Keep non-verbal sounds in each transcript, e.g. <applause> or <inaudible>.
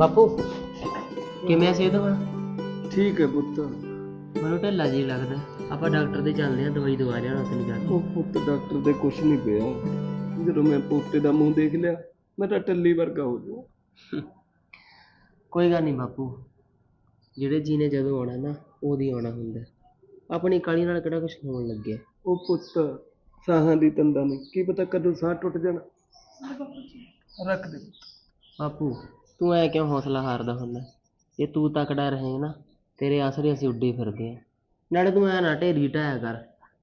ਬਾਪੂ ਕਿਵੇਂ ਸਿਹਤ ਹੁਣ? ਠੀਕ ਹੈ ਪੁੱਤ। ਮੈਨੂੰ ਢਿੱਲਾ ਜੀ ਲੱਗਦਾ। ਆਪਾਂ ਡਾਕਟਰ ਦੇ ਚੱਲਦੇ ਆ ਦਵਾਈ ਦਵਾ ਲਿਆ ਤੈਨੂੰ ਜਾ ਕੇ ਉਹ ਪੁੱਤ ਡਾਕਟਰ ਦੇ ਕੁਛ ਨਹੀਂ ਪਿਆ। ਜਦੋਂ ਮੈਂ ਪੋਤੇ ਦਾ ਮੂੰਹ ਦੇਖ ਲਿਆ ਮੈਂ ਤਾਂ ਟੱਲੀ ਵਰਗਾ ਹੋ ਜਾਊਂ ਕੋਈ ਗੱਲ ਨਹੀਂ ਬਾਪੂ। ਜਿਹੜੇ ਜੀ ਨੇ ਜਦੋਂ ਆਉਣਾ ਨਾ ਉਹਦੀ ਆਉਣਾ ਹੁੰਦਾ। ਆਪਣੀ ਕਾਲੀ ਨਾਲ ਕਿਹੜਾ ਕੁਝ ਹੋਣ ਲੱਗਿਆ? ਉਹ ਪੁੱਤ ਸਾਹਾਂ ਦੀ ਤੰਦਾਂ ਨੇ। ਕੀ ਪਤਾ ਕਦੋਂ ਸਾਹ ਟੁੱਟ ਜਾਣਾ। ਰੱਖ ਦੇ। ਬਾਪੂ ਤੂੰ ਐ ਕਿਉਂ ਹੌਸਲਾ ਹਾਰਦਾ ਹੁੰਦਾ? ਜੇ ਤੂੰ ਤਕੜਾ ਰਹੇ ਨਾ ਤੇਰੇ ਆਸਰੇ ਅਸੀਂ ਉੱਡੇ ਫਿਰਦੇ ਆ। ਨਾਲੇ ਤੂੰ ਐ ਨਾ ਢੇਰੀ ਢਾਇਆ ਕਰ।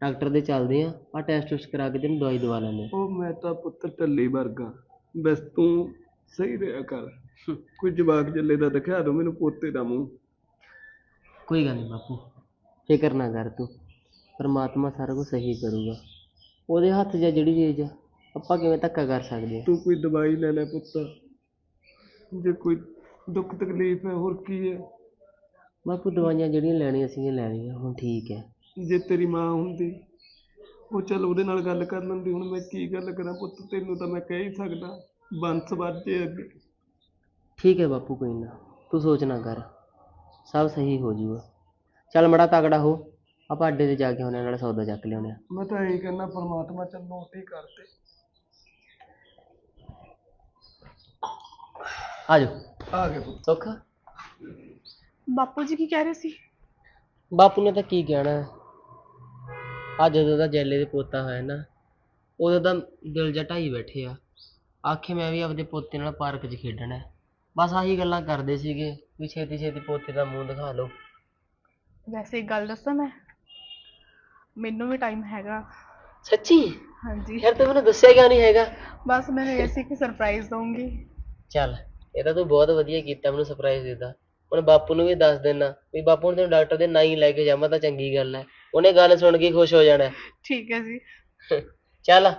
ਡਾਕਟਰ ਦੇ ਚੱਲਦੇ ਆ ਆ ਟੈਸਟ ਟੁਸਟ ਕਰਾ ਕੇ ਤੈਨੂੰ ਦਵਾਈ ਦਵਾ ਲੈਂਦੇ ਉਹ ਮੈਂ ਤਾਂ ਪੁੱਤ ਟੱਲੀ ਵਰਗਾ। ਬਸ ਤੂੰ ਸਹੀ ਰਿਹਾ ਕਰ। ਕੋਈ ਜਵਾਕ ਜੱਲੇ ਦਾ ਦਿਖਾ ਦੋ ਮੈਨੂੰ ਪੋਤੇ ਦਾ ਮੂੰਹ। ਕੋਈ ਗੱਲ ਨਹੀਂ ਬਾਪੂ ਫਿਕਰ ਨਾ ਕਰ ਤੂੰ। ਪਰਮਾਤਮਾ ਸਾਰਾ ਕੁਝ ਸਹੀ ਕਰੂਗਾ। ਉਹਦੇ ਹੱਥ 'ਚ ਆ ਜਿਹੜੀ ਚੀਜ਼ ਆ, ਆਪਾਂ ਕਿਵੇਂ ਧੱਕਾ ਕਰ ਸਕਦੇ ਆ? ਤੂੰ ਕੋਈ ਦਵਾਈ ਲੈ ਲੈ ਪੁੱਤ। ਜੇ ਕੋਈ ਦੁੱਖ ਤਕਲੀਫ ਹੈ ਹੋਰ ਕੀ ਹੈ? ਬਾਪੂ ਦਵਾਈਆਂ ਜਿਹੜੀਆਂ ਲੈਣੀਆਂ ਸੀਗੀਆਂ ਲੈਣੀਆਂ ਹੁਣ ਠੀਕ ਹੈ। ਜੇ ਤੇਰੀ ਮਾਂ ਹੁੰਦੀ ਉਹ ਚੱਲ ਉਹਦੇ ਨਾਲ ਗੱਲ ਕਰ ਲੈਂਦੀ ਹੁਣ ਮੈਂ ਕੀ ਗੱਲ ਕਰਾਂ ਪੁੱਤ? ਤੈਨੂੰ ਤਾਂ ਮੈਂ ਕਹਿ ਹੀ ਸਕਦਾ ਬੰਸ ਵੱਜੇ ਅੱਗੇ। ਠੀਕ ਹੈ ਬਾਪੂ ਕੋਈ ਨਾ ਤੂੰ ਸੋਚ ਨਾ ਕਰ ਸਭ ਸਹੀ ਹੋ ਜਾਊਗਾ ਚੱਲ ਮੜਾ ਤਗੜਾ ਹੋ ਆਪਾਂ ਅੱਡੇ ਤੇ ਜਾ ਕੇ ਹਾਂ ਨਾਲੇ ਸੌਦਾ ਚੱਕ ਲਿਆਉਂਦੇ ਆ ਮੈਂ ਤਾਂ ਇਹੀ ਕਹਿੰਦਾ ਪਰਮਾਤਮਾ ਚੱਲ ਨੋਟ ਹੀ ਕਰਦੇ ਆ ਜਾਓ ਆ ਗਏ ਪੁੱਤ। ਸੁੱਖ? ਬਾਪੂ ਜੀ ਕੀ ਕਹਿ ਰਹੇ ਸੀ? ਬਾਪੂ ਨੇ ਤਾਂ ਕੀ ਕਹਿਣਾ? ਆ ਜਦੋਂ ਦਾ ਜੈਲੇ ਦੇ ਪੋਤਾ ਹੋਇਆ ਨਾ ਉਦੋਂ ਦਾ ਦਿਲ ਜਿਹਾ ਢਾਈ ਬੈਠੇ ਆ। ਆਖੇ ਮੈਂ ਵੀ ਆਪਦੇ ਪੋਤੇ ਨਾਲ ਪਾਰਕ 'ਚ ਖੇਡਣਾ। ਹੈ। ਬਸ ਆਹੀ ਗੱਲਾਂ ਕਰਦੇ ਸੀਗੇ ਵੀ ਛੇਤੀ ਛੇਤੀ ਪੋਤੇ ਦਾ ਮੂੰਹ ਦਿਖਾ ਲਓ। ਵੈਸੇ ਇੱਕ ਗੱਲ ਦੱਸਾਂ ਮੈਂ? ਮੈਨੂੰ ਵੀ ਟਾਈਮ ਹੈਗਾ। ਸੱਚੀ? ਹਾਂਜੀ। ਯਾਰ ਤੂੰ ਮੈਨੂੰ ਦੱਸਿਆ ਕਿਉਂ ਨਹੀਂ ਹੈਗਾ? ਬਸ ਮੈਂ ਇਹ ਸੀ ਕਿ ਸਰਪ੍ਰਾਈਜ਼ ਦਊਂਗੀ। ਚੱਲ। ਇਹ ਤਾਂ ਤੂੰ ਬਹੁਤ ਵਧੀਆ ਕੀਤਾ ਮੈਨੂੰ ਸਰਪ੍ਰਾਈਜ਼ ਦਿੱਤਾ। ਹੁਣ ਬਾਪੂ ਨੂੰ ਵੀ ਦੱਸ ਦੇਣਾ ਵੀ ਬਾਪੂ ਨੇ ਤੈਨੂੰ ਡਾਕਟਰ ਦੇ ਨਾਂ ਹੀ ਲੈ ਕੇ ਜਾਵਾਂ ਤਾਂ ਚੰਗੀ ਗੱਲ ਹੈ ਉਹਨੇ ਗੱਲ ਸੁਣ ਕੇ ਖੁਸ਼ ਹੋ ਜਾਣਾ। ਠੀਕ ਹੈ ਜੀ। ਚੱਲ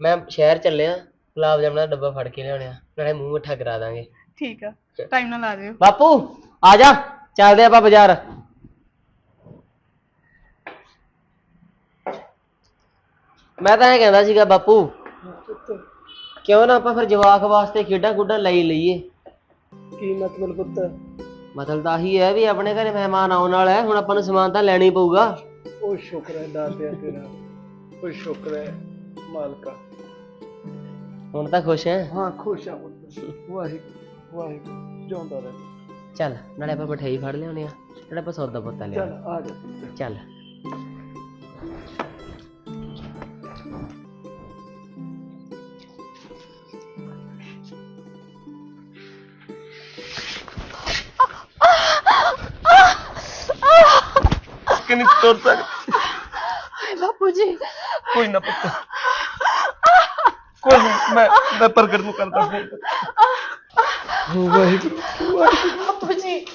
ਮੈਂ ਸ਼ਹਿਰ ਚੱਲਿਆ ਗੁਲਾਬ ਜਾਮਣਾ ਦਾ ਡੱਬਾ ਫੜ ਕੇ ਲਿਆਉਣਿਆ ਨਾਲੇ ਮੂੰਹ ਮਿੱਠਾ ਕਰਾ ਦਾਂਗੇ। ਠੀਕ ਆ ਟਾਈਮ ਨਾਲ ਆ ਜਿਓ। ਬਾਪੂ ਆ ਜਾ ਚੱਲਦੇ ਆਪਾਂ ਬਾਜ਼ਾਰ। ਮੈਂ ਤਾਂ ਇਹ ਕਹਿੰਦਾ ਸੀਗਾ ਬਾਪੂ ਕਿਉਂ ਨਾ ਆਪਾਂ ਫਿਰ ਜਵਾਕ ਵਾਸਤੇ ਖੇਡਾਂ ਗੁੱਡਾਂ ਲਈ ਲਈਏ। ਕੀ ਮਤਲਬ ਪੁੱਤ? ਮਤਲਬ ਤਾਂ ਆਹੀ ਹੈ ਵੀ ਆਪਣੇ ਘਰੇ ਮਹਿਮਾਨ ਆਉਣ ਵਾਲਾ ਹੈ ਹੁਣ ਆਪਾਂ ਨੂੰ ਸਮਾਨ ਤਾਂ ਲੈਣਾ ਹੀ ਪਊਗਾ। ਉਹ ਸ਼ੁਕਰ ਹੈ ਦਾਤਿਆ ਤੇਰਾ ਉਹ ਸ਼ੁਕਰ ਹੈ ਮਾਲਕਾ। ਹੁਣ ਤਾਂ ਖੁਸ਼ ਹੈ। ਹਾਂ ਖੁਸ਼ ਆ ਪੁੱਤ ਵਾਹਿਗੁਰੂ ਵਾਹਿਗੁਰੂ ਜਿਉਂਦਾ ਰਹਿ। ਚੱਲ ਨਾਲੇ ਆਪਾਂ ਮਠਿਆਈ ਫੜ ਲਿਆਉਣੇ ਆ। ਨਾਲੇ ਆਪਾਂ ਸੌਦਾ ਪੱਤਾ ਚੱਲ ਲਿਆ ਆ ਜਾ। ਚੱਲ। ਕਿ ਨਹੀਂ ਤੁਰ ਸਕ ਹਾਏ ਬਾਪੂ ਜੀ ਕੋਈ ਨਾ ਪੁੱਤ ਕੋਈ ਨਹੀਂ ਮੈਂ ਮੈਂ ਪ੍ਰਗਟ ਨੂੰ ਕਰਦਾ ਫੋਨ ਵਾਹਿਗੁਰੂ ਵਾਹਿਗੁਰੂ ਬਾਪੂ ਜੀ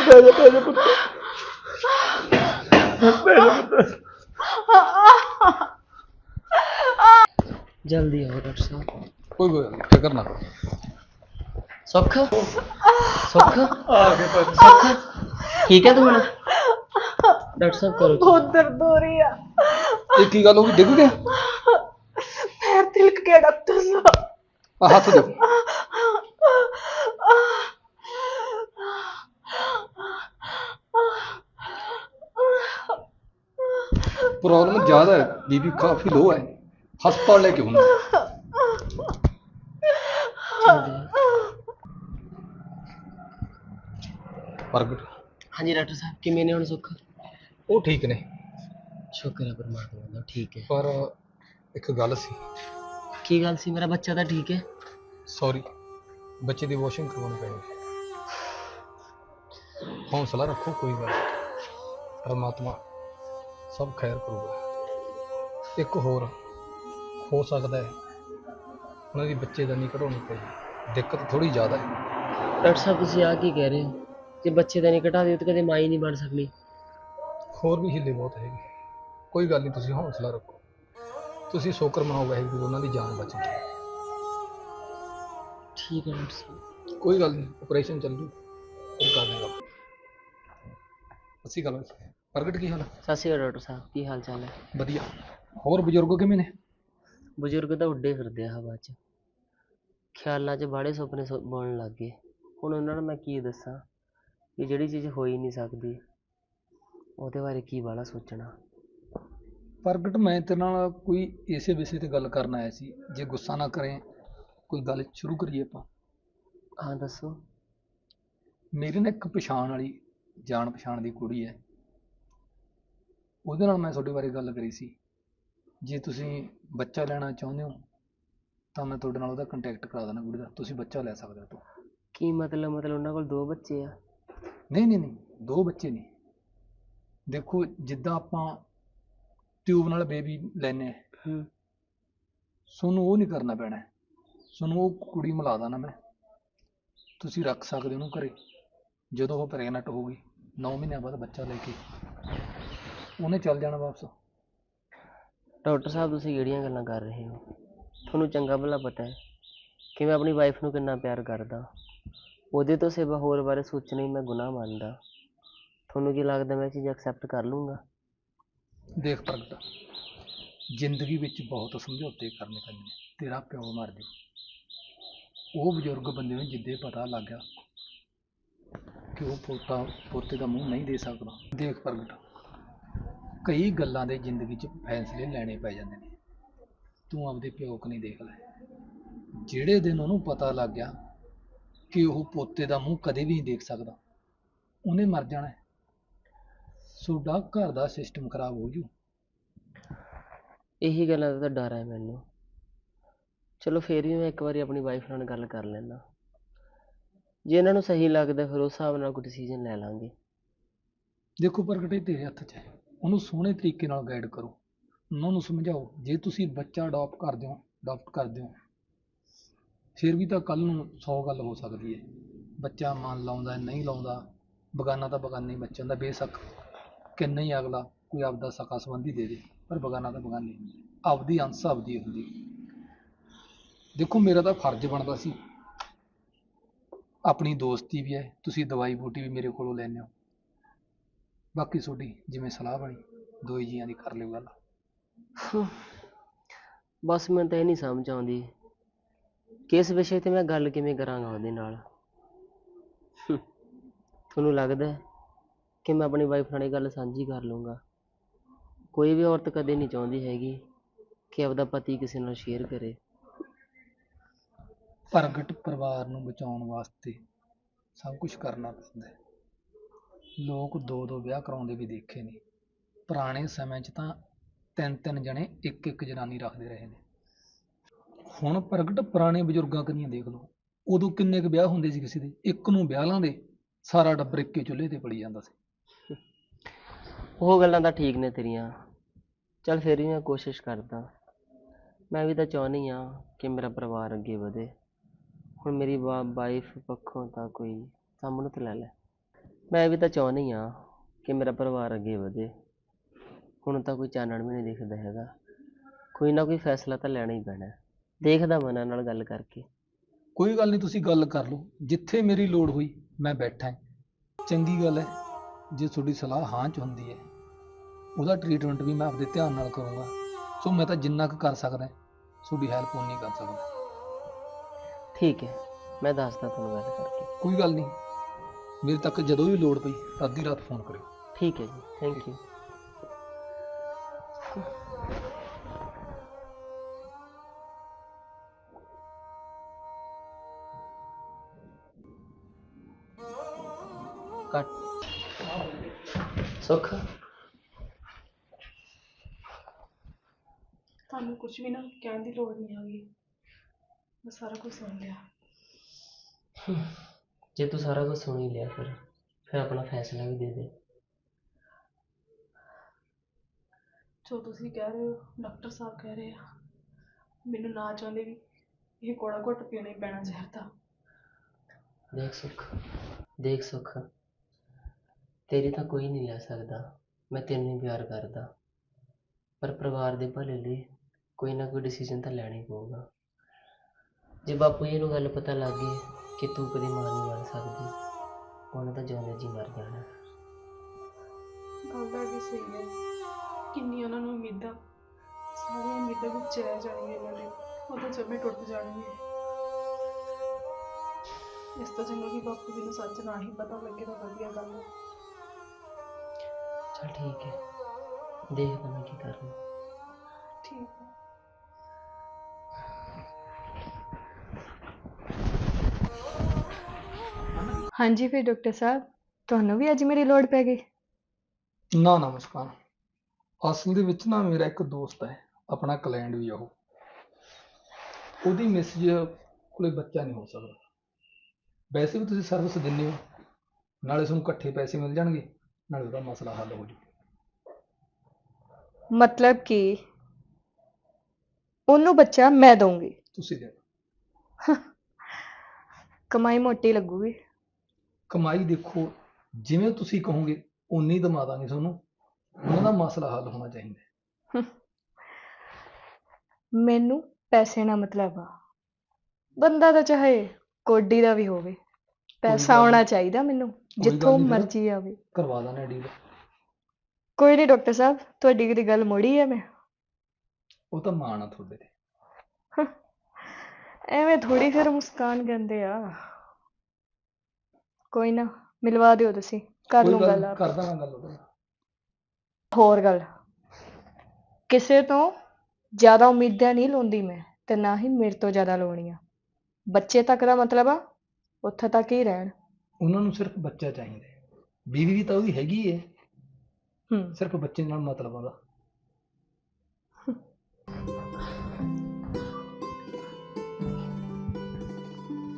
ਬਹਿ ਜਾ ਬਹਿ ਜਾ ਪੁੱਤ ਬਹਿ ਜਾ ਪੁੱਤ ਜਲਦੀ ਆਓ ਡਾਕਟਰ ਸਾਹਿਬ ਕੋਈ ਗੱਲ ਨਹੀਂ ਡਾਕਟਰ ਸਾਹਿਬ ਕਰੋ ਬਹੁਤ ਦਰਦ ਹੋ ਰਹੀ ਆ। ਇਹ ਕੀ ਗੱਲ ਹੋ ਗਈ? ਡਿੱਗ ਗਿਆ? ਪੈਰ ਤਿਲਕ ਗਿਆ ਡਾਕਟਰ ਸਾਹਿਬ। ਆ ਹੱਥ ਦਿਓ ਪ੍ਰੋਬਲਮ ਜ਼ਿਆਦਾ ਹੈ। ਬੀਬੀ ਕਾਫੀ ਲੋ ਹੈ। ਹਸਪਤਾਲ ਲੈ ਕੇ ਹੁਣ ਪ੍ਰਗਟ। ਹਾਂਜੀ ਡਾਕਟਰ ਸਾਹਿਬ ਕਿਵੇਂ ਨੇ ਹੁਣ ਸੁੱਖ? ਉਹ ਠੀਕ ਨੇ। ਸ਼ੁਕਰ ਹੈ ਪਰਮਾਤਮਾ ਦਾ ਠੀਕ ਹੈ। ਪਰ ਇੱਕ ਗੱਲ ਸੀ। ਕੀ ਗੱਲ ਸੀ? ਮੇਰਾ ਬੱਚਾ ਤਾਂ ਠੀਕ ਹੈ। ਸੌਰੀ ਬੱਚੇ ਦੀ ਵਾਸ਼ਿੰਗ ਕਰਵਾਉਣੀ ਪੈਣੀ। ਹੌਸਲਾ ਰੱਖੋ ਕੋਈ ਗੱਲ ਨਹੀਂ। ਪਰਮਾਤਮਾ ਸਭ ਖੈਰ ਕਰੂਗਾ। ਇੱਕ ਹੋਰ ਹੋ ਸਕਦਾ ਹੈ। ਉਹਨਾਂ ਦੀ ਬੱਚੇ ਦਾ ਨਹੀਂ ਕਢਾਉਣੀ ਪਈ। ਦਿੱਕਤ ਥੋੜੀ ਜ਼ਿਆਦਾ ਹੈ। ਡਾਕਟਰ ਸਾਹਿਬ ਤੁਸੀਂ ਆ ਕੀ ਕਹਿ ਰਹੇ ਹੋ? ਜੇ ਬੱਚੇ ਦਾ ਨਹੀਂ ਘਟਾ ਦਿਓ ਤਾਂ ਕਦੇ ਮਾਂ ਹੀ ਨਹੀਂ ਬਣ ਸਕਣੀ। ਹੋਰ ਵੀ ਹਿੱਲੇ ਬਹੁਤ ਹੈਗੇ। ਕੋਈ ਗੱਲ ਨਹੀਂ ਤੁਸੀਂ ਹੌਸਲਾ ਰੱਖੋ। ਤੁਸੀਂ ਸ਼ੁਕਰ ਮਨਾਓ ਵਾਹਿਗੁਰੂ ਉਹਨਾਂ ਦੀ ਜਾਨ ਬਚ ਗਈ ਠੀਕ ਹੈ ਡਾਕਟਰ ਸਾਹਿਬ। ਕੋਈ ਗੱਲ ਨਹੀਂ ਆਪਰੇਸ਼ਨ ਚੱਲੂ। ਫਿਰ ਕਰ ਦੇਗਾ ਅਸੀਂ ਗੱਲ ਪ੍ਰਗਟ ਕੀ ਹਾਲ ਹੈ? ਸਤਿ ਸ਼੍ਰੀ ਅਕਾਲ ਡਾਕਟਰ ਸਾਹਿਬ ਕੀ ਹਾਲ ਚਾਲ ਹੈ? ਵਧੀਆ। ਹੋਰ ਬਜ਼ੁਰਗ ਕਿਵੇਂ ਨੇ? ਬਜ਼ੁਰਗ ਤਾਂ ਉੱਡੇ ਫਿਰਦੇ ਆ ਹਵਾ 'ਚ। ਖਿਆਲਾਂ 'ਚ ਬਾੜੇ ਸੁਪਨੇ ਸੁ- ਬੁਣਨ ਲੱਗ ਗਏ। ਹੁਣ ਉਹਨਾਂ ਨੂੰ ਮੈਂ ਕੀ ਦੱਸਾਂ? ਕਿ ਜਿਹੜੀ ਚੀਜ਼ ਹੋ ਹੀ ਨਹੀਂ ਸਕਦੀ। ਉਹਦੇ ਬਾਰੇ ਕੀ ਵਾਲਾ ਸੋਚਣਾ? ਪ੍ਰਗਟ ਮੈਂ ਤੇਰੇ ਨਾਲ ਕੋਈ ਇਸੇ ਵਿਸ਼ੇ ਤੇ ਗੱਲ ਕਰਨ ਆਇਆ ਸੀ। ਜੇ ਗੁੱਸਾ ਨਾ ਕਰੇ ਕੋਈ ਗੱਲ ਸ਼ੁਰੂ ਕਰੀਏ ਆਪਾਂ। ਹਾਂ ਦੱਸੋ। ਮੇਰੀ ਨਾ ਇੱਕ ਪਛਾਣ ਵਾਲੀ ਜਾਣ ਪਛਾਣ ਦੀ ਕੁੜੀ ਹੈ। ਉਹਦੇ ਨਾਲ ਮੈਂ ਤੁਹਾਡੇ ਬਾਰੇ ਗੱਲ ਕਰੀ ਸੀ। ਜੇ ਤੁਸੀਂ ਬੱਚਾ ਲੈਣਾ ਚਾਹੁੰਦੇ ਹੋ ਤਾਂ ਮੈਂ ਤੁਹਾਡੇ ਨਾਲ ਉਹਦਾ ਕੰਟੈਕਟ ਕਰਾ ਦੇਣਾ ਕੁੜੀ ਦਾ। ਤੁਸੀਂ ਬੱਚਾ ਲੈ ਸਕਦੇ ਹੋ। ਤੋਂ ਕੀ ਮਤਲਬ? ਮਤਲਬ ਉਹਨਾਂ ਕੋਲ ਦੋ ਬੱਚੇ ਆ? ਨਹੀਂ ਨਹੀਂ ਨਹੀਂ। ਦੋ ਬੱਚੇ ਨਹੀਂ ਦੇਖੋ ਜਿੱਦਾਂ ਆਪਾਂ ਟਿਊਬ ਨਾਲ ਬੇਬੀ ਲੈਨੇ ਹੂੰ। ਤੁਹਾਨੂੰ ਉਹ ਨਹੀਂ ਕਰਨਾ ਪੈਣਾ। ਤੁਹਾਨੂੰ ਉਹ ਕੁੜੀ ਮਿਲਾ ਦਾਂ ਨਾ ਮੈਂ। ਤੁਸੀਂ ਰੱਖ ਸਕਦੇ ਉਹਨੂੰ ਘਰੇ। ਜਦੋਂ ਉਹ ਪ੍ਰੈਗਨੈਂਟ ਹੋਊਗੀ 9 ਮਹੀਨਿਆਂ ਬਾਅਦ ਬੱਚਾ ਲੈ ਕੇ। ਉਹਨੇ ਚੱਲ ਜਾਣਾ ਵਾਪਸ। ਡਾਕਟਰ ਸਾਹਿਬ ਤੁਸੀਂ ਕਿਹੜੀਆਂ ਗੱਲਾਂ ਕਰ ਰਹੇ ਹੋ? ਤੁਹਾਨੂੰ ਚੰਗਾ ਭਲਾ ਪਤਾ ਹੈ ਕਿ ਮੈਂ ਆਪਣੀ ਵਾਈਫ ਨੂੰ ਕਿੰਨਾ ਪਿਆਰ ਕਰਦਾ। ਉਹਦੇ ਤੋਂ ਸਿਵਾ ਹੋਰ ਬਾਰੇ ਸੋਚਣਾ ਹੀ ਮੈਂ ਗੁਨਾਹ ਮੰਨਦਾ। ਤੁਹਾਨੂੰ ਕੀ ਲੱਗਦਾ ਮੈਂ ਇਹ ਚੀਜ਼ ਐਕਸੈਪਟ ਕਰ ਲੂੰਗਾ ਦੇਖ ਪ੍ਰਗਟ ਜ਼ਿੰਦਗੀ ਵਿੱਚ ਬਹੁਤ ਸਮਝੌਤੇ ਕਰਨੇ ਪੈਂਦੇ ਨੇ, ਤੇਰਾ ਪਿਓ ਮਰ ਜੇ ਉਹ ਬਜ਼ੁਰਗ ਬੰਦੇ ਨੂੰ ਜਿੱਦੇ ਪਤਾ ਲੱਗ ਗਿਆ ਕਿ ਉਹ ਪੋਤਾ, ਪੋਤੇ ਦਾ ਮੂੰਹ ਨਹੀਂ ਦੇ ਸਕਦਾ। ਦੇਖ ਪ੍ਰਗਟ ਕਈ ਗੱਲਾਂ ਦੇ ਜ਼ਿੰਦਗੀ 'ਚ ਫੈਸਲੇ ਲੈਣੇ ਪੈ ਜਾਂਦੇ ਨੇ। ਤੂੰ ਆਪਦੇ ਪਿਓ ਕਨੀ ਦੇਖ ਲੈ। ਜਿਹੜੇ ਦਿਨ ਉਹਨੂੰ ਪਤਾ ਲੱਗ ਗਿਆ ਕਿ ਉਹ ਪੋਤੇ ਦਾ ਮੂੰਹ ਕਦੇ ਵੀ ਨਹੀਂ ਦੇਖ ਸਕਦਾ, ਉਹਨੇ ਮਰ ਜਾਣਾ। ਤੁਹਾਡਾ ਘਰ ਦਾ ਸਿਸਟਮ ਖਰਾਬ ਹੋ ਜੂ। ਇਹੀ ਗੱਲਾਂ ਦਾ ਤਾਂ ਡਰ ਹੈ ਮੈਨੂੰ। ਚਲੋ ਫੇਰ ਵੀ ਮੈਂ ਇੱਕ ਵਾਰੀ ਆਪਣੀ ਵਾਈਫ ਨਾਲ ਗੱਲ ਕਰ ਲੈਣਾ ਜੇ ਇਹਨਾਂ ਨੂੰ ਸਹੀ ਲੱਗਦਾ ਫਿਰ ਉਸ ਹਿਸਾਬ ਨਾਲ ਕੋਈ ਡਿਸੀਜਨ ਲੈ ਲਾਂਗੇ। ਦੇਖੋ ਪ੍ਰਗਟ ਤੇਰੇ ਹੱਥ 'ਚ ਹੈ। ਉਹਨੂੰ ਸੋਹਣੇ ਤਰੀਕੇ ਨਾਲ ਗਾਈਡ ਕਰੋ। ਉਹਨਾਂ ਨੂੰ ਸਮਝਾਓ ਜੇ ਤੁਸੀਂ ਬੱਚਾ ਅਡਾਪਟ ਕਰਦੇ ਹੋ ਅਡਾਪਟ ਕਰਦੇ ਹੋ ਫਿਰ ਵੀ ਤਾਂ ਕੱਲ ਨੂੰ 100 ਗੱਲ ਹੋ ਸਕਦੀ ਹੈ। ਬੱਚਾ ਮਨ ਲਾਉਂਦਾ ਨਹੀਂ ਲਾਉਂਦਾ ਬਗਾਨਾ ਤਾਂ ਬਗਾਨਾ ਹੀ ਬੱਚਾ ਹੁੰਦਾ ਬੇਸ਼ੱਕ। ਕਿੰਨਾ ਹੀ ਅਗਲਾ ਕੋਈ ਆਪਦਾ ਸਕਾ ਸੰਬੰਧੀ ਦੇ ਦੇ, ਪਰ ਬਗਾਨਾ ਤਾਂ ਬਗਾਨਾ ਆਪਦੀ ਅੰਸ ਆਪਦੀ ਹੁੰਦੀ। ਦੇਖੋ, ਮੇਰਾ ਤਾਂ ਫਰਜ਼ ਬਣਦਾ ਸੀ। ਆਪਣੀ ਦੋਸਤੀ ਵੀ ਹੈ, ਤੁਸੀਂ ਦਵਾਈ ਬੂਟੀ ਵੀ ਮੇਰੇ ਕੋਲੋਂ ਲੈਣੇ ਹੋ। ਬਾਕੀ ਤੁਹਾਡੀ ਜਿਵੇਂ ਸਲਾਹ ਬਣੀ, ਦੋਈ ਜੀਆਂ ਦੀ ਕਰ ਲਿਓ ਗੱਲ। ਬਸ ਮੈਨੂੰ ਤਾਂ ਇਹ ਨਹੀਂ ਸਮਝ ਆਉਂਦੀ ਕਿਸ ਵਿਸ਼ੇ ਤੇ ਮੈਂ ਗੱਲ ਕਿਵੇਂ ਕਰਾਂਗਾ ਉਹਦੇ ਨਾਲ। ਤੁਹਾਨੂੰ ਲੱਗਦਾ ਹੈ? ਕਿ ਮੈਂ ਆਪਣੀ ਵਾਈਫ ਨਾਲ ਇਹ ਗੱਲ ਸਾਂਝੀ ਕਰ ਲੂੰਗਾ ਕੋਈ ਵੀ ਔਰਤ ਕਦੇ ਨਹੀਂ ਚਾਹੁੰਦੀ ਹੈਗੀ ਕਿ ਆਪਦਾ ਪਤੀ ਕਿਸੇ ਨਾਲ ਸ਼ੇਅਰ ਕਰੇ। ਪ੍ਰਗਟ ਪਰਿਵਾਰ ਨੂੰ ਬਚਾਉਣ ਵਾਸਤੇ ਸਭ ਕੁਝ ਕਰਨਾ ਪੈਂਦਾ ਹੈ। ਲੋਕ ਦੋ ਦੋ ਵਿਆਹ ਕਰਾਉਂਦੇ ਵੀ ਦੇਖੇ ਨੇ। ਪੁਰਾਣੇ ਸਮੇਂ 'ਚ ਤਾਂ ਤਿੰਨ ਤਿੰਨ ਜਣੇ ਇੱਕ ਇੱਕ ਜਨਾਨੀ ਰੱਖਦੇ ਰਹੇ ਨੇ। ਹੁਣ ਪ੍ਰਗਟ ਪੁਰਾਣੇ ਬਜ਼ੁਰਗਾਂ ਕਨੀਆਂ ਦੇਖ ਲਓ, ਉਦੋਂ ਕਿੰਨੇ ਕੁ ਵਿਆਹ ਹੁੰਦੇ ਸੀ ਕਿਸੇ ਦੇ? ਇੱਕ ਨੂੰ ਵਿਆਹ ਲਾਂਦੇ, ਸਾਰਾ ਟੱਬਰ ਇੱਕੇ ਚੁੱਲ੍ਹੇ ਤੇ ਪਲੀ ਜਾਂਦਾ ਸੀ। ਉਹ ਗੱਲਾਂ ਤਾਂ ਠੀਕ ਨੇ ਤੇਰੀਆਂ। ਚੱਲ ਫਿਰ ਵੀ ਮੈਂ ਕੋਸ਼ਿਸ਼ ਕਰਦਾ। ਮੈਂ ਵੀ ਤਾਂ ਚਾਹੁੰਦੀ ਹਾਂ ਕਿ ਮੇਰਾ ਪਰਿਵਾਰ ਅੱਗੇ ਵਧੇ। ਹੁਣ ਮੇਰੀ ਵਾਈਫ ਪੱਖੋਂ ਤਾਂ ਕੋਈ ਸਾਹਮਣੇ ਤਾਂ ਲੈ ਲੈ। ਮੈਂ ਵੀ ਤਾਂ ਚਾਹੁੰਦੀ ਹਾਂ ਕਿ ਮੇਰਾ ਪਰਿਵਾਰ ਅੱਗੇ ਵਧੇ। ਹੁਣ ਤਾਂ ਕੋਈ ਚਾਨਣ ਵੀ ਨਹੀਂ ਦਿਖਦਾ ਹੈਗਾ। ਕੋਈ ਨਾ ਕੋਈ ਫੈਸਲਾ ਤਾਂ ਲੈਣਾ ਹੀ ਪੈਣਾ। ਦੇਖਦਾ ਮਨਾਂ ਨਾਲ ਗੱਲ ਕਰਕੇ। ਕੋਈ ਗੱਲ ਨਹੀਂ, ਤੁਸੀਂ ਗੱਲ ਕਰ ਲਓ। ਜਿੱਥੇ ਮੇਰੀ ਲੋੜ ਹੋਈ ਮੈਂ ਬੈਠਾ ਹਾਂ। ਚੰਗੀ ਗੱਲ ਹੈ, ਜੇ ਤੁਹਾਡੀ ਸਲਾਹ ਹਾਂ ਚ ਹੁੰਦੀ ਹੈ। ਉਹਦਾ ਟ੍ਰੀਟਮੈਂਟ ਵੀ ਮੈਂ ਆਪਦੇ ਧਿਆਨ ਨਾਲ ਕਰੂੰਗਾ। ਸੋ ਮੈਂ ਤਾਂ ਜਿੰਨਾ ਕੁ ਕਰ ਸਕਦਾ ਤੁਹਾਡੀ ਹੈਲਪ ਉਨੀ ਕਰ ਸਕਦਾ ਠੀਕ ਹੈ ਮੈਂ ਦੱਸਦਾ ਤੁਹਾਨੂੰ ਗੱਲ ਕਰਕੇ। ਕੋਈ ਗੱਲ ਨਹੀਂ। ਮੇਰੇ ਤੱਕ ਜਦੋਂ ਵੀ ਲੋੜ ਪਈ ਤਾਂ ਅੱਧੀ ਰਾਤ ਫੋਨ ਕਰਿਓ। ਠੀਕ ਹੈ ਜੀ ਥੈਂਕ ਯੂ ਕੱਟ। ਸੁੱਖ। ਤੁਹਾਨੂੰ ਕੁਝ ਵੀ ਨਾ ਕਹਿਣ ਦੀ ਲੋੜ ਨਹੀਂ ਹੈਗੀ। ਮੈਂ ਸਾਰਾ ਕੁਝ ਸੁਣ ਲਿਆ। ਜੇ ਤੂੰ ਸਾਰਾ ਕੁਝ ਸੁਣ ਹੀ ਲਿਆ ਫਿਰ ਫਿਰ ਆਪਣਾ ਫੈਸਲਾ ਵੀ ਦੇ ਦੇ। ਜੋ ਤੁਸੀਂ ਕਹਿ ਰਹੇ ਹੋ ਡਾਕਟਰ ਸਾਹਿਬ ਕਹਿ ਰਹੇ ਆ। ਮੈਨੂੰ ਨਾ ਚਾਹੁੰਦੇ ਵੀ ਇਹ ਕੋੜਾ ਘੁੱਟ ਪੀਣਾ ਹੀ ਪੈਣਾ ਜ਼ਹਿਰ ਦਾ। ਦੇਖ ਸੁੱਖ ਦੇਖ ਸੁੱਖ। ਤੇਰੀ ਤਾਂ ਕੋਈ ਨਹੀਂ ਲੈ ਸਕਦਾ। ਮੈਂ ਤੈਨੂੰ ਹੀ ਪਿਆਰ ਕਰਦਾ। ਪਰ ਪਰਿਵਾਰ ਦੇ ਭਲੇ ਲਈ ਕੋਈ ਨਾ ਕੋਈ ਡਿਸੀਜਨ ਤਾਂ ਲੈਣਾ ਹੀ ਪਊਗਾ। ਜੇ ਬਾਪੂ ਜੀ ਨੂੰ ਗੱਲ ਪਤਾ ਲੱਗ ਗਈ ਕਿ ਤੂੰ ਕਦੀ ਮਾਂ ਨਹੀਂ ਬਣ ਸਕਦੀ ਉਹਨੇ ਤਾਂ ਜਿਉਂਦੇ ਜੀ ਮਰ ਜਾਣਾ। ਗੱਲ ਤਾਂ ਵੀ ਸਹੀ ਹੈ। ਕਿੰਨੀ ਉਹਨਾਂ ਨੂੰ ਉਮੀਦਾਂ। ਸਾਰੀਆਂ ਉਮੀਦਾਂ ਵਿੱਚ ਰਹਿ ਜਾਣਗੀਆਂ ਉਹਨਾਂ ਦੇ। ਉਹ ਤਾਂ ਜਮੇ ਟੁੱਟ ਜਾਣਗੇ। ਇਸ ਤੋਂ ਚੰਗਾ ਕਿ ਬਾਪੂ ਜੀ ਨੂੰ ਸੱਚ ਨਾ ਹੀ ਪਤਾ ਲੱਗੇ ਤਾਂ ਵਧੀਆ ਗੱਲ ਹੈ। ਚਲ ਠੀਕ ਹੈ। ਦੇਖਦਾ ਮੈਂ ਕੀ ਕਰਨਾ। ਠੀਕ ਹੈ। ਹਾਂਜੀ ਫਿਰ ਡਾਕਟਰ ਸਾਹਿਬ ਤੁਹਾਨੂੰ ਵੀ ਅੱਜ ਮੇਰੀ ਲੋੜ ਪੈ ਗਈ? ਨਾ ਨਾ ਮੁਸਕਾਨ। ਅਸਲ ਦੇ ਵਿੱਚ ਨਾ ਮੇਰਾ ਇੱਕ ਦੋਸਤ ਹੈ ਆਪਣਾ ਕਲਾਇੰਟ ਵੀ ਆ ਉਹ। ਉਹਦੀ ਮਿਸਜ ਕੋਲੇ ਬੱਚਾ ਨਹੀਂ ਹੋ ਸਕਦਾ। ਵੈਸੇ ਵੀ ਤੁਸੀਂ ਸਰਵਿਸ ਦਿੰਦੇ ਹੋ ਨਾਲੇ ਤੁਹਾਨੂੰ ਇਕੱਠੇ ਪੈਸੇ ਮਿਲ ਜਾਣਗੇ ਨਾਲੇ ਉਹਦਾ ਮਸਲਾ ਹੱਲ ਹੋ ਜੂ। ਮਤਲਬ ਕਿ ਉਹਨੂੰ ਬੱਚਾ ਮੈਂ ਦਊਂਗੀ। ਤੁਸੀਂ ਦੇ ਕਮਾਈ ਮੋਟੀ ਲੱਗੂਗੀ। ਕਮਾਈ ਦੇਖੋ ਜਿਵੇਂ ਤੁਸੀਂ ਕਹੋਗੇ ਉਨੀ ਦਵਾ ਦਾਂਗੇ ਤੁਹਾਨੂੰ ਉਹਨਾਂ ਦਾ ਮਸਲਾ ਹੱਲ ਹੋਣਾ ਚਾਹੀਦਾ ਹੈ। ਮੈਨੂੰ ਪੈਸੇ ਨਾਲ ਮਤਲਬ ਆ ਬੰਦਾ ਤਾਂ ਚਾਹੇ ਕੋਡੀ ਦਾ ਵੀ ਹੋਵੇ ਪੈਸਾ ਗੱਲ ਆਉਣਾ ਨਹੀਂ। ਚਾਹੀਦਾ ਮੈਨੂੰ ਗੱਲ ਜਿੱਥੋਂ ਨਹੀਂ ਫਿਰ। ਮਰਜ਼ੀ ਆਵੇ ਕਰਵਾ ਦਾਂਗੇ ਡੀਲ ਕੋਈ ਨਹੀਂ ਡਾਕਟਰ ਸਾਹਿਬ ਤੁਹਾਡੀ ਕਿਤੇ ਗੱਲ ਮੋੜੀ ਹੈ ਮੈਂ ਉਹ ਤਾਂ ਮਾਣ ਆ ਤੁਹਾਡੇ ਤੇ ਐਵੇਂ ਥੋੜੀ ਫਿਰ ਮੁਸਕਾਨ ਕਹਿੰਦੇ ਆ ਕੋਈ ਨਾ ਮਿਲਵਾ ਦਿਓ ਤੁਸੀਂ ਕਰ ਲੂੰ ਗੱਲ ਆਪ। ਕਰ ਦਾਂਗਾ ਗੱਲ ਉਹਦੇ ਨਾਲ। ਹੋਰ ਗੱਲ ਕਿਸੇ ਤੋਂ ਜ਼ਿਆਦਾ ਉਮੀਦਾਂ ਨਹੀਂ ਲਾਉਂਦੀ ਮੈਂ ਤੇ ਨਾ ਹੀ ਮੇਰੇ ਤੋਂ ਜ਼ਿਆਦਾ ਲਾਉਣੀਆਂ। ਬੱਚੇ ਤੱਕ ਦਾ ਮਤਲਬ ਆ ਉੱਥੇ ਤੱਕ ਹੀ ਰਹਿਣ। ਉਹਨਾਂ ਨੂੰ ਸਿਰਫ ਬੱਚਾ ਚਾਹੀਦਾ ਹੈ। ਬੀਵੀ ਵੀ ਤਾਂ ਉਹਦੀ ਹੈਗੀ ਹੈ। ਹੂੰ। ਸਿਰਫ ਬੱਚੇ ਨਾਲ ਮਤਲਬ ਉਹਦਾ।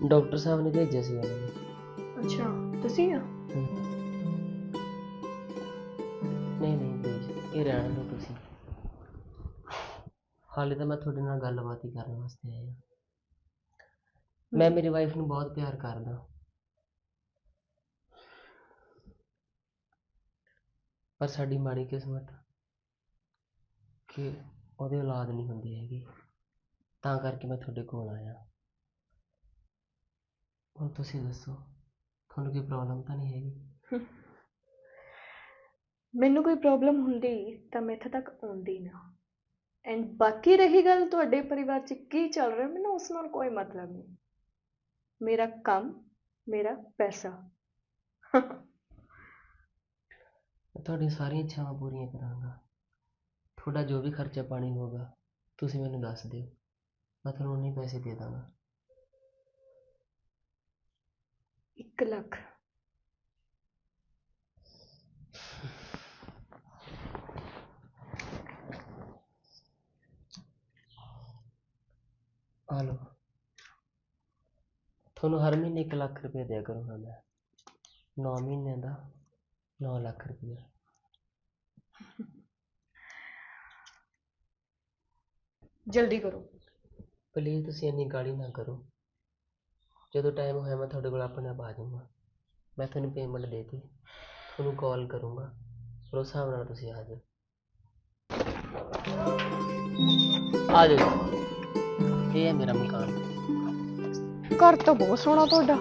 ਡਾਕਟਰ ਸਾਹਿਬ ਨੇ ਭੇਜਿਆ ਸੀ ਮੈਨੂੰ ਅੱਛਾ, ਤੁਸੀਂ ਆ? ਨਹੀਂ ਨਹੀਂ ਪਲੀਜ਼ ਇਹ ਰਹਿਣ ਦਿਓ ਤੁਸੀਂ। ਹਾਲੇ ਤਾਂ ਮੈਂ ਤੁਹਾਡੇ ਨਾਲ ਗੱਲਬਾਤ ਹੀ ਕਰਨ ਵਾਸਤੇ ਆਇਆ। ਮੈਂ ਮੇਰੀ ਵਾਈਫ ਨੂੰ ਬਹੁਤ ਪਿਆਰ ਕਰਦਾ। ਪਰ ਸਾਡੀ ਮਾੜੀ ਕਿਸਮਤ ਕਿ ਉਹਦੇ ਔਲਾਦ ਨਹੀਂ ਹੁੰਦੀ ਹੈਗੀ। ਤਾਂ ਕਰਕੇ ਮੈਂ ਤੁਹਾਡੇ ਕੋਲ ਆਇਆ। ਹੁਣ ਤੁਸੀਂ ਦੱਸੋ। ਤੁਹਾਨੂੰ ਕੋਈ ਪ੍ਰੋਬਲਮ ਤਾਂ ਨਹੀਂ ਹੈਗੀ? <laughs> ਮੈਨੂੰ ਕੋਈ ਪ੍ਰੋਬਲਮ ਹੁੰਦੀ ਤਾਂ ਮੈਂ ਇੱਥੇ ਤੱਕ ਆਉਂਦੀ ਨਾ। ਐਂਡ ਬਾਕੀ ਰਹੀ ਗੱਲ ਤੁਹਾਡੇ ਪਰਿਵਾਰ 'ਚ ਕੀ ਚੱਲ ਰਿਹਾ ਮੈਨੂੰ ਉਸ ਨਾਲ ਕੋਈ ਮਤਲਬ ਨਹੀਂ। ਮੇਰਾ ਕੰਮ ਮੇਰਾ ਪੈਸਾ। <laughs> ਮੈਂ ਤੁਹਾਡੀਆਂ ਸਾਰੀਆਂ ਇੱਛਾਵਾਂ ਪੂਰੀਆਂ ਕਰਾਂਗਾ। ਤੁਹਾਡਾ ਜੋ ਵੀ ਖਰਚਾ ਪਾਣੀ ਹੋਗਾ ਤੁਸੀਂ ਮੈਨੂੰ ਦੱਸ ਦਿਓ। ਮੈਂ ਤੁਹਾਨੂੰ ਉਨੇ ਹੀ ਪੈਸੇ ਦੇ ਦਾਂਗਾ। ਇੱਕ ਲੱਖ। ਲਓ। ਤੁਹਾਨੂੰ ਹਰ ਮਹੀਨੇ 1 ਲੱਖ ਰੁਪਏ ਦਿਆ ਕਰੂੰਗਾ ਮੈਂ। 9 ਮਹੀਨਿਆਂ ਦਾ 9 ਲੱਖ ਰੁਪਏ ਜਲਦੀ ਕਰੋ। ਪਲੀਜ਼ ਤੁਸੀਂ ਇੰਨੀ ਗਾਲੀ ਨਾ ਕਰੋ। ਜਦੋਂ ਟਾਈਮ ਹੋਇਆ ਮੈਂ ਤੁਹਾਡੇ ਕੋਲ ਆਪਣੇ ਆਪ ਆ ਜਾਊਂਗਾ। ਮੈਂ ਤੁਹਾਨੂੰ ਪੇਮੈਂਟ ਦੇਤੀ। ਤੁਹਾਨੂੰ ਕਾਲ ਕਰੂੰਗਾ। ਫਿਰ ਉਸ ਹਿਸਾਬ ਨਾਲ ਤੁਸੀਂ ਆ ਜਾਓ ਆ ਜਾਓ। ਇਹ ਹੈ ਮੇਰਾ ਮਕਾਨ। ਘਰ ਤਾਂ ਬਹੁਤ ਸੋਹਣਾ ਤੁਹਾਡਾ।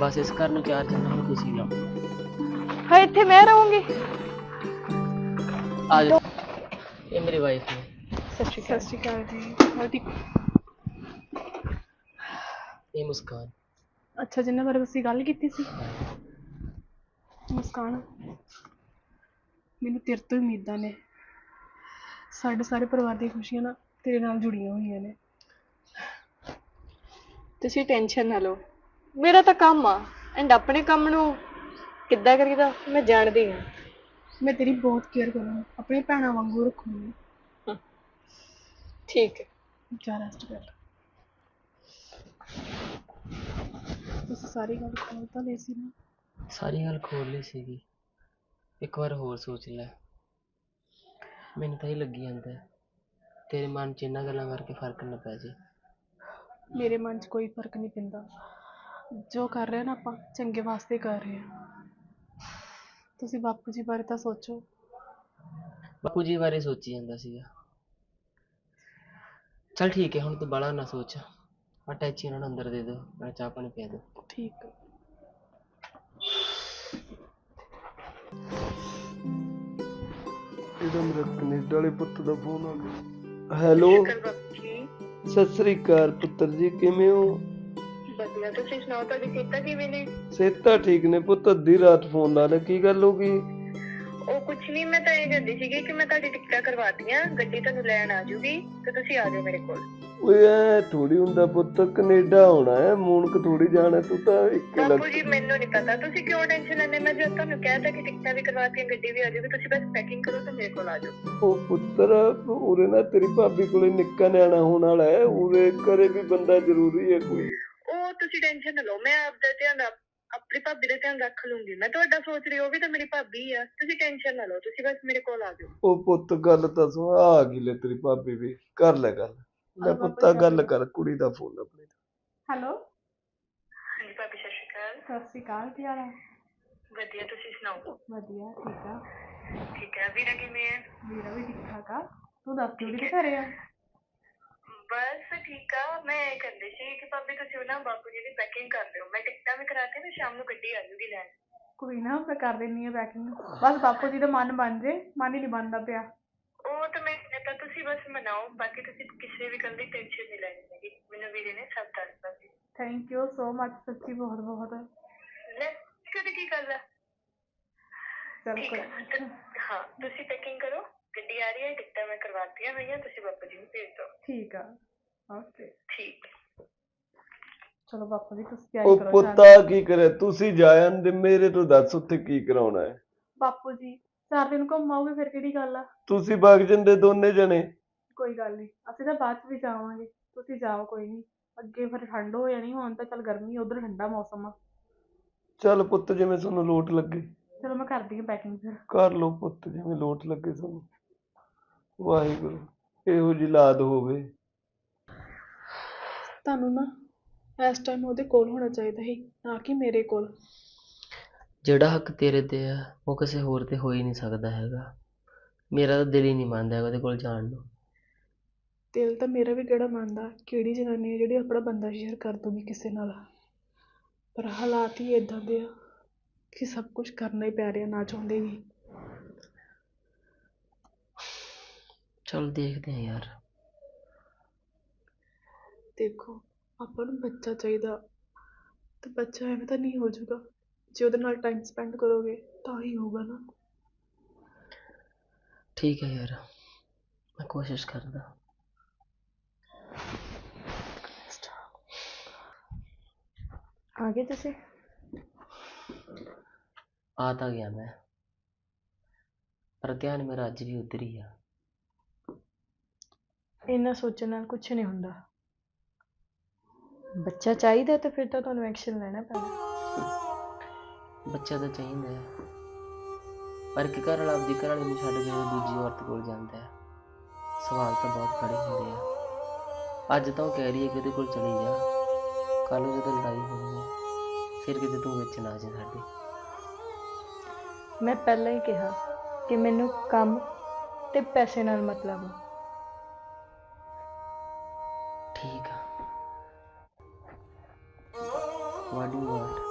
ਬਸ ਇਸ ਘਰ ਨੂੰ ਚਾਰ ਜਣਾ ਨੂੰ ਤੁਸੀਂ ਲਾਓ ਹਾਂ ਇੱਥੇ ਮੈਂ ਰਹੂੰਗੀ। ਆ ਜਾਓ। ਇਹ ਮੇਰੀ ਵਾਈਫ ਨੇ। ਸਤਿ ਸ਼੍ਰੀ ਸਤਿ ਸ਼੍ਰੀ ਅਕਾਲ ਜੀ। ਹੋਰ ਠੀਕ ਮੁਸਕਾਨ। ਅੱਛਾ ਜਿੰਨਾ ਬਾਰੇ ਤੁਸੀਂ ਗੱਲ ਕੀਤੀ ਸੀ? ਮੁਸਕਾਨ ਮੈਨੂੰ ਤੇਰੇ ਤੋਂ ਹੀ ਉਮੀਦਾਂ ਨੇ। ਸਾਡੇ ਸਾਰੇ ਪਰਿਵਾਰ ਦੀਆਂ ਖੁਸ਼ੀਆਂ ਨਾ ਤੇਰੇ ਨਾਲ ਜੁੜੀਆਂ ਹੋਈਆਂ ਨੇ। ਤੁਸੀਂ ਟੈਨਸ਼ਨ ਨਾ ਲਓ। ਮੇਰਾ ਤਾਂ ਕੰਮ ਆ ਐਂਡ ਆਪਣੇ ਕੰਮ ਨੂੰ ਕਿੱਦਾਂ ਕਰੀਦਾ? ਮੈਂ ਜਾਣਦੀ ਹਾਂ। ਮੈਂ ਤੇਰੀ ਬਹੁਤ ਕੇਅਰ ਕਰੂੰਗੀ ਆਪਣੀ ਭੈਣਾਂ ਵਾਂਗੂ ਰੱਖੂੰਗੀ। ਠੀਕ ਹੈ। ਜਾ ਰੈਸਟ ਕਰ। ਤੁਸੀਂ ਸਾਰੀ ਗੱਲ ਖੋਲ ਤਾਂ ਲਈ ਸੀ ਨਾ। ਸਾਰੀ ਗੱਲ ਖੋਲ ਲਈ ਸੀਗੀ। ਇੱਕ ਵਾਰ ਹੋਰ ਸੋਚ ਲੈ। ਮੈਨੂੰ ਤਾਂ ਇਹ ਲੱਗੀ ਜਾਂਦਾ ਹੈ, ਤੇਰੇ ਮਨ 'ਚ ਇਹਨਾਂ ਗੱਲਾਂ ਕਰਕੇ ਫ਼ਰਕ ਨਾ ਪੈ ਜੇ ਮੇਰੇ ਮਨ 'ਚ ਕੋਈ ਫ਼ਰਕ ਨਹੀਂ ਪੈਂਦਾ। ਜੋ ਕਰ ਰਹੇ ਹਾਂ ਨਾ ਆਪਾਂ ਚੰਗੇ ਵਾਸਤੇ ਕਰ ਰਹੇ ਹਾਂ ਤੁਸੀਂ ਬਾਪੂ ਜੀ ਬਾਰੇ ਤਾਂ ਸੋਚੋ। ਬਾਪੂ ਜੀ ਬਾਰੇ ਸੋਚੀ ਜਾਂਦਾ ਸੀਗਾ। ਚਲ ਠੀਕ ਹੈ ਹੁਣ ਤੂੰ ਬਾਲਾ ਨਾ ਸੋਚ। ਅਟੈਚੀ ਉਹਨਾਂ ਨੂੰ ਅੰਦਰ ਦੇ ਦਿਓ ਮੈਂ ਚਾਹ ਪਾਣੀ ਪਿਆ ਦਿਓ ਠੀਕ ਹੈ ਇਹਦਾ ਮੇਰਾ ਕੈਨੇਡਾ ਵਾਲੇ ਪੁੱਤ ਦਾ ਫੋਨ ਆ ਗਿਆ ਹੈਲੋ ਸਤਿ ਸ੍ਰੀ ਅਕਾਲ ਪੁੱਤਰ ਜੀ ਕਿਵੇਂ ਹੋ ਵਧੀਆ ਤੁਸੀਂ ਸੁਣਾਓ ਤੁਹਾਡੀ ਸਿਹਤਾਂ ਕਿਵੇਂ ਨੇ ਸਿਹਤਾਂ ਠੀਕ ਨੇ ਪੁੱਤ ਅੱਧੀ ਰਾਤ ਫੋਨ ਲਾ ਲਿਆ ਕੀ ਗੱਲ ਹੋ ਗਈ ਉਹ ਕੁਛ ਨਹੀਂ ਮੈਂ ਤਾਂ ਇਹ ਕਹਿੰਦੀ ਸੀਗੀ ਕਿ ਮੈਂ ਤੁਹਾਡੀ ਟਿਕਟਾਂ ਕਰਵਾਤੀਆਂ ਗੱਡੀ ਤੁਹਾਨੂੰ ਲੈਣ ਆ ਜੂਗੀ ਤੇ ਤੁਸੀਂ ਆ ਜਾਓ ਮੇਰੇ ਕੋਲ ਓਏ ਐ ਥੋੜੀ ਹੁੰਦਾ ਪੁੱਤ ਕੈਨੇਡਾ ਆਉਣਾ ਹੈ ਮੂਨਕ ਥੋੜੀ ਜਾਣਾ ਤੂੰ ਤਾਂ ਇੱਕ ਲੱਖ ਬਾਪੂ ਜੀ ਮੈਨੂੰ ਨਹੀਂ ਪਤਾ ਤੁਸੀਂ ਕਿਉਂ ਟੈਨਸ਼ਨ ਲੈਂਦੇ? ਮੈਂ ਜਦ ਤੁਹਾਨੂੰ ਕਹਿਤਾ ਕਿ ਟਿਕਟਾਂ ਵੀ ਕਰਵਾਤੀਆਂ ਗੱਡੀ ਵੀ ਆ ਜਾਊਗੀ ਤੁਸੀਂ ਬਸ ਪੈਕਿੰਗ ਕਰੋ ਤੇ ਮੇਰੇ ਕੋਲ ਆ ਜਾਓ। ਉਹ ਪੁੱਤਰ ਉਰੇ ਨਾ ਤੇਰੀ ਭਾਬੀ ਕੋਲੇ ਨਿੱਕਾ ਨਿਆਣਾ ਹੋਣ ਵਾਲਾ ਹੈ ਉਰੇ ਕਰੇ ਵੀ ਬੰਦਾ ਜ਼ਰੂਰੀ ਹੈ ਕੋਈ। ਉਹ ਤੁਸੀਂ ਟੈਨਸ਼ਨ ਨਾ ਲਓ ਮੈਂ ਆਪਦਾ ਧਿਆਨ ਆਪ- ਆਪਣੀ ਭਾਬੀ ਦਾ ਧਿਆਨ ਰੱਖ ਲੂੰਗੀ। ਮੈਂ ਤੁਹਾਡਾ ਸੋਚ ਰਹੀ ਉਹ ਵੀ ਤਾਂ ਮੇਰੀ ਭਾਬੀ ਆ। ਤੁਸੀਂ ਟੈਨਸ਼ਨ ਨਾ ਲਓ ਤੁਸੀਂ ਬਸ ਮੇਰੇ ਕੋਲ ਆ ਜਾਓ। ਉਹ ਪੁੱਤ ਗੱਲ ਤਾਂ ਸੁਣ ਆ ਗਈ ਲੈ ਤੇਰੀ ਭਾਬੀ ਵੀ ਕਰ ਲੈ ਗੱਲ। ਲੈ ਪੁੱਤਾ ਗੱਲ ਕਰ ਕੁੜੀ ਦਾ ਫੋਨ ਆਪਣੇ ਹੈਲੋ? ਹਾਂਜੀ ਭਾਬੀ ਸਤਿ ਸ਼੍ਰੀ ਅਕਾਲ। ਸਤਿ ਸ਼੍ਰੀ ਅਕਾਲ ਕੀ ਹਾਲ ਹੈ? ਵਧੀਆ ਤੁਸੀਂ ਸੁਣਾਓ? ਵਧੀਆ ਠੀਕ ਆ। ਠੀਕ ਹੈ ਵੀਰਾ ਕਿਵੇਂ ਹੈ? ਵੀਰਾ ਵੀ ਠੀਕ ਠਾਕ ਆ। ਤੂੰ ਦੱਸ ਕਿਹੜੀ ਦੇ ਘਰੇ ਆ? ਬਸ ਠੀਕ ਆ ਮੈਂ ਇਹ ਕਹਿੰਦੀ ਸੀ ਕਿ ਭਾਬੀ ਤੁਸੀਂ ਨਾ ਬਾਪੂ ਜੀ ਦੀ ਪੈਕਿੰਗ ਕਰ ਲਿਓ। ਮੈਂ ਟਿਕਟਾਂ ਵੀ ਕਰਾ ਕੇ ਨਾ ਸ਼ਾਮ ਨੂੰ ਗੱਡੀ ਆ ਜੂਗੀ ਲੈਣ। ਕੋਈ ਨਾ ਮੈਂ ਕਰ ਦਿੰਨੀ ਆ ਪੈਕਿੰਗ ਬਸ ਬਾਪੂ ਜੀ ਦਾ ਮਨ ਬਣ ਜੇ ਮਨ ਹੀ ਨਹੀਂ ਬਣਦਾ ਪਿਆ। ਉਹ ਤਾਂ ਮੈਂ ਤੁਸੀਂ ਬਸ ਮਨਾਓ ਬਾਕੀ ਤੁਸੀਂ ਕਿਸੇ ਵੀ ਗੱਲ ਦੀ ਟੈਨਸ਼ਨ ਨਹੀਂ ਲੈਣੀ ਹੈਗੀ। ਮੈਨੂੰ ਵੀਰੇ ਨੇ ਸਭ ਦੱਸਤਾ ਸੀ ਥੈਂਕ ਯੂ ਸੋ ਮਚ ਸੱਚੀ ਬਹੁਤ ਬਹੁਤ। ਲੈ ਕਦੇ ਕੀ ਗੱਲ ਆ? ਚਲ ਠੀਕ ਕੋਈ ਆ ਤੇ- ਹਾਂ ਤੁਸੀਂ ਪੈਕਿੰਗ ਕਰੋ ਗੱਡੀ ਆ ਰਹੀ ਹੈ ਟਿਕਟਾਂ ਮੈਂ ਕਰਵਾਤੀਆਂ ਹੋਈਆਂ ਤੁਸੀਂ ਬਾਪੂ ਜੀ ਨੂੰ ਭੇਜ ਦਿਓ। ਠੀਕ ਆ ਓਕੇ ਠੀਕ। ਚਲੋ ਬਾਪੂ ਜੀ ਤੁਸੀਂ ਤਿਆਰੀ ਉਹ ਕਰੋ ਪੁੱਤਾ ਕੀ ਕਰੇ ਤੁਸੀਂ ਜਾਇਆ ਦੇ ਮੇਰੇ ਤੋਂ ਦੱਸ ਉੱਥੇ ਕੀ ਕਰਾਉਣਾ ਹੈ? ਬਾਪੂ ਜੀ ਚਾਰ ਦਿਨ ਘੁੰਮਾਓਗੇ ਫਿਰ ਕਿਹੜੀ ਗੱਲ ਆ? ਤੁਸੀਂ ਵਗ ਜਾਂਦੇ ਦੋਨੇ ਜਣੇ। ਕੋਈ ਗੱਲ ਨਹੀਂ ਅਸੀਂ ਤਾਂ ਬਾਅਦ ਚ ਵੀ ਜਾਵਾਂਗੇ ਤੁਸੀਂ ਜਾਓ ਕੋਈ ਨਹੀਂ ਅੱਗੇ ਫਿਰ ਠੰਡ ਹੋ ਜਾਣੀ ਹੁਣ ਤਾਂ ਚੱਲ ਗਰਮੀ ਉਧਰ ਠੰਡਾ ਮੌਸਮ ਆ। ਚੱਲ ਪੁੱਤ ਜਿਵੇਂ ਤੁਹਾਨੂੰ ਲੋਟ ਲੱਗੇ। ਚਲੋ ਮੈਂ ਕਰਦੀ ਹਾਂ ਪੈਕਿੰਗ ਫਿਰ। ਕਰ ਲਓ ਪੁੱਤ ਜਿਵੇਂ ਲੋਟ ਲੱਗੇ ਤੁਹਾਨੂੰ। ਵਾਹਿਗੁਰੂ ਇਹੋ ਜਿਹੀ ਲਾਦ ਹੋਵੇ। ਤੁਹਾਨੂੰ ਨਾ ਇਸ ਟਾਈਮ ਉਹਦੇ ਕੋਲ ਹੋਣਾ ਚਾਹੀਦਾ ਸੀ ਨਾ ਕਿ ਮੇਰੇ ਕੋਲ। ਜਿਹੜਾ ਹੱਕ ਤੇਰੇ ਤੇ ਆ ਉਹ ਕਿਸੇ ਹੋਰ ਤੇ ਹੋ ਹੀ ਨਹੀਂ ਸਕਦਾ ਹੈਗਾ। ਮੇਰਾ ਤਾਂ ਦਿਲ ਹੀ ਨਹੀਂ ਮੰਨਦਾ ਹੈਗਾ ਉਹਦੇ ਕੋਲ ਜਾਣ ਨੂੰ। ਦਿਲ ਤਾਂ ਮੇਰਾ ਵੀ ਕਿਹੜਾ ਮੰਨਦਾ ਕਿਹੜੀ ਜਨਾਨੀ ਹੈ ਜਿਹੜੀ ਆਪਣਾ ਬੰਦਾ ਸ਼ੇਅਰ ਕਰ ਦੂਗੀ ਕਿਸੇ ਨਾਲ। ਪਰ ਹਾਲਾਤ ਹੀ ਇਦਾਂ ਦੇ ਆ ਕਿ ਸਭ ਕੁਝ ਕਰਨਾ ਹੀ ਪੈ ਰਿਹਾ ਨਾ ਚਾਹੁੰਦੇ ਵੀ। ਚਲ ਦੇਖਦੇ ਹਾਂ ਯਾਰ। ਦੇਖੋ ਆਪਾਂ ਨੂੰ ਬੱਚਾ ਚਾਹੀਦਾ ਤੇ ਬੱਚਾ ਐਵੇਂ ਤਾਂ ਨਹੀਂ ਹੋ ਜਾਊਗਾ। ਜੇ ਉਹਦੇ ਨਾਲ ਟਾਈਮ ਸਪੈਂਡ ਕਰੋਗੇ ਤਾਂ ਹੀ ਹੋਊਗਾ ਨਾ। ਠੀਕ ਹੈ ਯਾਰ ਮੈਂ ਕੋਸ਼ਿਸ਼ ਕਰਦਾ। ਆ ਗਏ ਤੁਸੀਂ? ਆ ਤਾਂ ਗਿਆ ਮੈਂ। ਪਰ ਧਿਆਨ ਮੇਰਾ ਅੱਜ ਵੀ ਉੱਧਰ ਹੀ ਆ। ਇੰਨਾ ਸੋਚਣ ਨਾਲ ਕੁਝ ਨਹੀਂ ਹੁੰਦਾ। ਬੱਚਾ ਚਾਹੀਦਾ ਤਾਂ ਫਿਰ ਤਾਂ ਤੁਹਾਨੂੰ ਐਕਸ਼ਨ ਲੈਣਾ ਪੈਣਾ। ਬੱਚਾ ਤਾਂ ਚਾਹੀਦਾ ਹੈ। ਪਰ ਇੱਕ ਘਰ ਵਾਲਾ ਆਪਦੀ ਘਰ ਵਾਲੀ ਨੂੰ ਛੱਡ ਕੇ ਦੂਜੀ ਔਰਤ ਕੋਲ ਜਾਂਦਾ ਹੈ ਸਵਾਲ ਤਾਂ ਬਹੁਤ ਖੜੇ ਹੁੰਦੇ ਆ। ਅੱਜ ਤਾਂ ਉਹ ਕਹਿ ਰਹੀ ਹੈ ਕਿ ਉਹਦੇ ਕੋਲ ਚਲੀ ਜਾ। ਕੱਲ ਨੂੰ ਜਦੋਂ ਲੜਾਈ ਹੋਣੀ ਹੈ ਫਿਰ ਕਿਤੇ ਤੂੰ ਵਿੱਚ ਨਾ ਜਾ ਸਾਡੇ। ਮੈਂ ਪਹਿਲਾਂ ਹੀ ਕਿਹਾ ਕਿ ਮੈਨੂੰ ਕੰਮ ਤੇ ਪੈਸੇ ਨਾਲ ਮਤਲਬ ਆ। ਠੀਕ ਆ। What do want